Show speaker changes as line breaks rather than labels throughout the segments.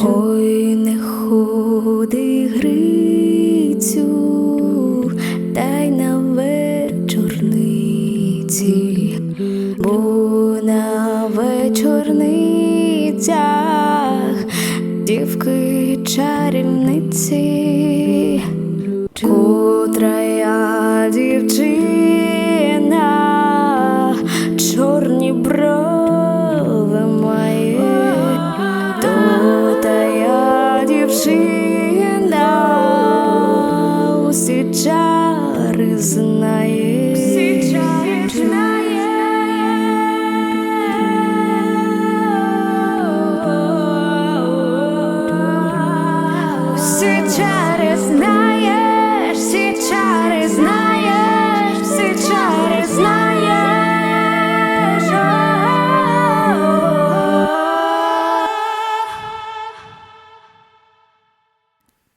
Ой, не ходи Грицю, та й на вечорниці, бо на вечорницях дівки чарівниці, котра причина усі чари знає. Всі чари знає. Всі чари знає, всі чари знає.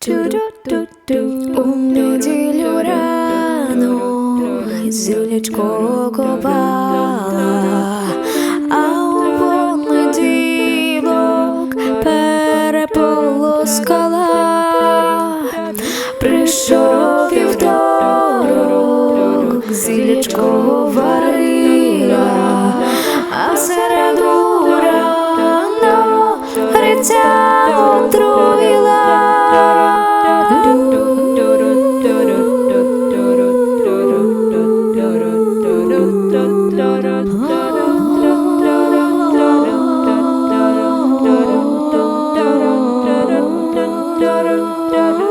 У неділю рано зілечко копала, а у понеділок переполоскала, прийшов вівторок, зілечко варила, а середу рано гриця. da da